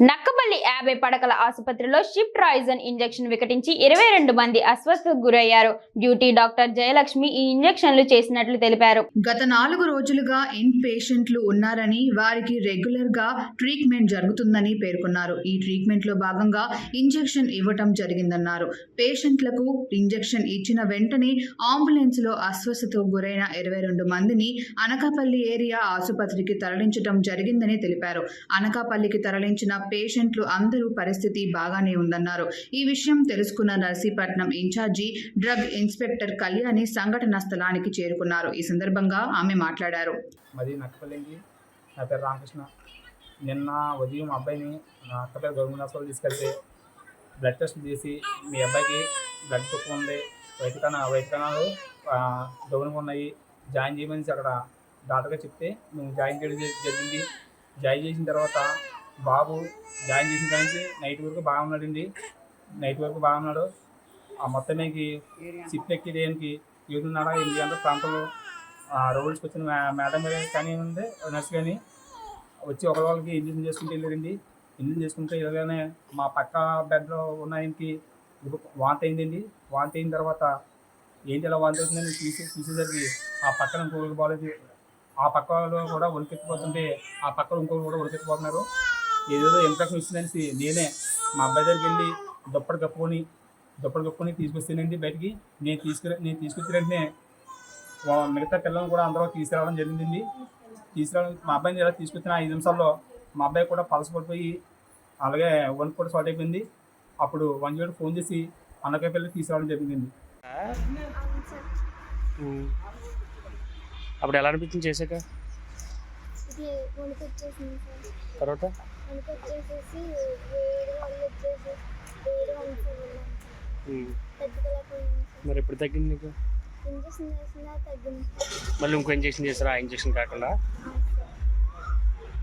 నక్కపల్లి యాభై పడకల ఆసుపత్రిలో షిఫ్ట్ రాయిజన్ ఇంజెక్షన్ వికటించి ఇరవై రెండు మంది అస్వస్థతకు గురయ్యారు. డ్యూటీ డాక్టర్ జయలక్ష్మి ఈ ఇంజెక్షన్లు చేసినట్లు తెలిపారు. గత నాలుగు రోజులుగా ఇన్ పేషెంట్లు ఉన్నారని వారికి రెగ్యులర్గా ట్రీట్మెంట్ జరుగుతుందని పేర్కొన్నారు. ఈ ట్రీట్మెంట్లో భాగంగా ఇంజెక్షన్ ఇవ్వటం జరిగిందన్నారు. పేషెంట్లకు ఇంజెక్షన్ ఇచ్చిన వెంటనే అంబులెన్స్లో అస్వస్థతకు గురైన ఇరవై రెండు మందిని అనకాపల్లి ఏరియా ఆసుపత్రికి తరలించడం జరిగిందని తెలిపారు. అనకాపల్లికి తరలించిన పేషెంట్లు అందరూ పరిస్థితి బాగానే ఉందన్నారు. ఈ విషయం తెలుసుకున్న Narsipatnam incharge drug inspector Kalyani సంఘటన స్థలానికి చేరుకున్నారు. ఈ సందర్భంగా ఆమె మాట్లాడారు. మరి నక్కపల్లికి నా పేరు రామకృష్ణ. నిన్న ఉదయం అబ్బాయిని నా అక్కపల్లి గవర్నమెంట్ హాస్పిటల్ తీసుకెళ్తే బ్లడ్ టెస్ట్ చేసి మీ అబ్బాయికి బ్లడ్ తక్కువ ఉంది. వైట్ కణ వైట్ కణాలు డౌన్గా ఉన్నాయి. జాయిన్ చేయమని అక్కడ డాక్టర్గా చెప్తే నువ్వు జాయిన్ చేయడం జరిగింది. జాయిన్ చేసిన తర్వాత బాబు జాయిన్ చేసిన కానీ నైట్ వరకు బాగున్నాడండి నైట్ వరకు బాగున్నాడు ఆ మొత్తానికి సిప్ ఎక్కిదేనికి ఏడున్నర ఎనిమిది గంటల ప్రాంతంలో రోడ్స్కి వచ్చిన మేడం గారు కానీ ఉంది నర్స్ కానీ వచ్చి ఒకరి వాళ్ళకి ఇంజక్షన్ చేసుకుంటూ వెళ్ళారండి ఇంజక్షన్ చేసుకుంటే వెళ్ళగానే మా పక్క బెడ్లో ఉన్న ఆయనకి వాంత అయిందండి. వాంతి అయిన తర్వాత ఏంటి ఇలా వాంత అవుతుందని తీసి తీసేసరికి ఆ పక్కన ఇంకొకరికి బాగాలేదు ఆ పక్క వాళ్ళు కూడా ఉరికెత్తిపోతుంటే ఆ పక్కన ఇంకొకరు కూడా ఉరికెత్తిపోతున్నారు ఏదేదో ఇన్ఫెక్షన్ వచ్చిందనేసి నేనే. మా అబ్బాయి దగ్గరికి వెళ్ళి దుప్పటి కప్పుకొని దుప్పటి కప్పుకొని తీసుకొస్తానండి బయటికి. నేను తీసుకురా నేను తీసుకొచ్చిన వెంటనే మిగతా పిల్లల్ని కూడా అందరూ తీసుకురావడం జరిగిందండి. తీసుకురావడం మా అబ్బాయిని ఎలా తీసుకొచ్చిన ఐదు నిమిషాల్లో మా అబ్బాయి కూడా పలస పడిపోయి అలాగే వన్ కూడా షార్ట్ అయిపోయింది. అప్పుడు వన్ జీరో ఫోన్ చేసి అన్నకాయ పిల్లలు తీసుకురావడం జరిగిందండి. అప్పుడు ఎలా అనిపించింది చేసాక సార్. తర్వాత? వేడి వాళ్ళు వచ్చేసి వేడి వెళ్ళాం. తగ్గుకోలేకపోయింది మరి ఎప్పుడు తగ్గింది నీకు? ఇంజక్షన్ వేసినా తగ్గింది? మళ్ళీ ఇంకో ఇంజక్షన్ చేసారా ఆ ఇంజక్షన్ కాకుండా?